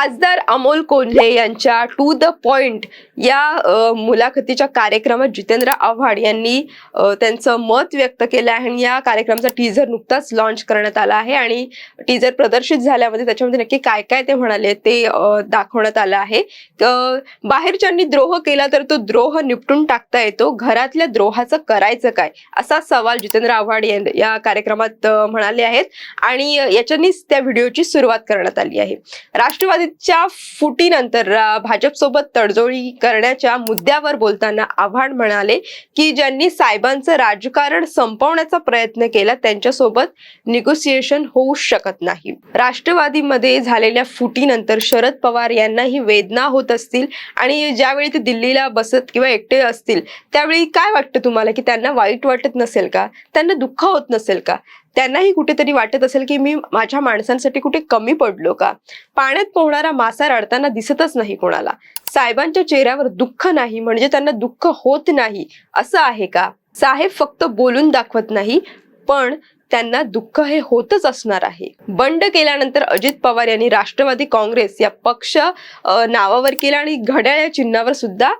खासदार अमोल कोल्हे यांच्या to the point या मुलाखतीच्या कार्यक्रमात जितेंद्र आव्हाड यांनी त्यांचं मत व्यक्त केलं आहे. आणि या कार्यक्रमाचा टीझर नुकताच लॉन्च करण्यात आला आहे. आणि टीझर प्रदर्शित झाल्यामध्ये त्याच्यामध्ये नक्की काय काय ते म्हणाले ते दाखवण्यात आलं आहे. बाहेरच्यांनी द्रोह केला तर तो द्रोह निपटून टाकता येतो. घरातल्या द्रोहाचं करायचं काय? असा सवाल जितेंद्र आव्हाड या कार्यक्रमात म्हणाले आहेत. आणि याच्यानीच त्या व्हिडिओची सुरुवात करण्यात आली आहे. राष्ट्रवादी काँग्रेसच्या फुटीनंतर भाजपसोबत तडजोडी करण्याच्या मुद्द्यावर बोलताना आव्हाड म्हणाले की ज्यांनी साहेबांचं राजकारण संपवण्याचा प्रयत्न केला त्यांच्यासोबत निगोसिएशन होऊ शकत नाही. राष्ट्रवादीमध्ये झालेल्या फुटीनंतर शरद पवार यांनाही वेदना होत असतील आणि ज्यावेळी ते दिल्लीला बसत किंवा एकटे असतील त्यावेळी काय वाटतं तुम्हाला? की त्यांना वाईट वाटत नसेल का? त्यांना दुःख होत नसेल का? त्यांनाही कुठेतरी वाटत असेल की मी माझ्या माणसांसाठी कुठे कमी पडलो का? पाण्यात पोहणारा मासा रडताना दिसतच नाही कोणाला. साहेबांच्या चेहऱ्यावर दुःख नाही म्हणजे त्यांना दुःख होत नाही असं आहे का? साहेब फक्त बोलून दाखवत नाही पण त्यांना दुःख हे होतच असणार आहे. बंड केल्यानंतर अजित पवार यांनी राष्ट्रवादी काँग्रेस या पक्ष नावावर केला आणि घड्याळ या चिन्हावर सुद्धा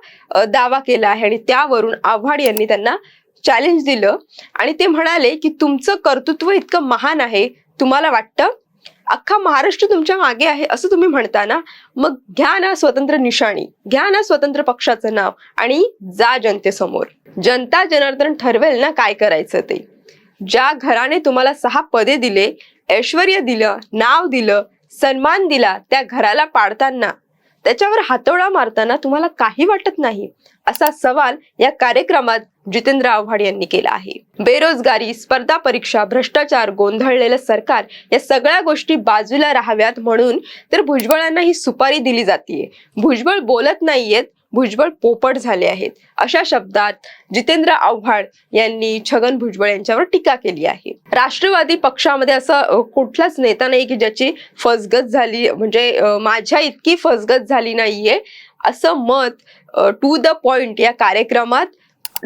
दावा केला आहे. आणि त्यावरून आव्हाड यांनी त्यांना चॅलेंज दिलं. आणि ते म्हणाले की तुमचं कर्तृत्व इतकं महान आहे तुम्हाला वाटतं? अख्खा महाराष्ट्र तुमच्या मागे आहे असं तुम्ही म्हणता ना? मग घ्या ना स्वतंत्र निशाणी घ्या ना स्वतंत्र पक्षाचं नाव आणि जा जनतेसमोर. जनता जनार्दन ठरवेल ना काय करायचं ते. ज्या घराने तुम्हाला सहा पदे दिले ऐश्वर दिलं नाव दिलं सन्मान दिला त्या घराला पाडताना त्याच्यावर हातोडा मारताना तुम्हाला काही वाटत नाही असा सवाल या कार्यक्रमात जितेंद्र आव्हाड यांनी केला आहे. बेरोजगारी स्पर्धा परीक्षा भ्रष्टाचार गोंधळलेलं सरकार या सगळ्या गोष्टी बाजूला राहाव्यात म्हणून तर भुजबळांना ही सुपारी दिली जातीये. भुजबळ बोलत नाहीयेत भुजबळ पोपट झाले आहेत. अशा शब्दात जितेंद्र आव्हाड यांनी छगन भुजबळ यांच्यावर टीका केली आहे. राष्ट्रवादी पक्षामध्ये असं कुठलाच नेता नाही की ज्याची फसगत झाली म्हणजे माझ्या इतकी फसगत झाली नाहीये. असं मत टू द पॉइंट या कार्यक्रमात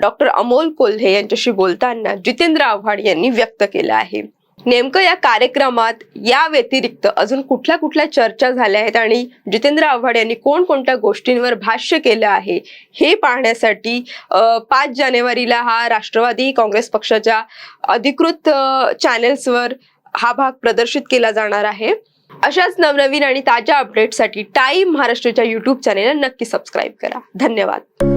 डॉक्टर अमोल कोल्हे यांच्याशी बोलताना जितेंद्र आव्हाड यांनी व्यक्त केलं आहे. नेमकं या कार्यक्रमात या व्यतिरिक्त अजून कुठल्या कुठल्या चर्चा झाल्या आहेत आणि जितेंद्र आव्हाड यांनी कोणकोणत्या गोष्टींवर भाष्य केलं आहे हे पाहण्यासाठी पाच जानेवारीला हा राष्ट्रवादी काँग्रेस पक्षाच्या अधिकृत चॅनेल्सवर हा भाग प्रदर्शित केला जाणार आहे. अशाच नवनवीन आणि ताज्या अपडेटसाठी टाईम महाराष्ट्राच्या युट्यूब चॅनेलला नक्की सबस्क्राईब करा. धन्यवाद.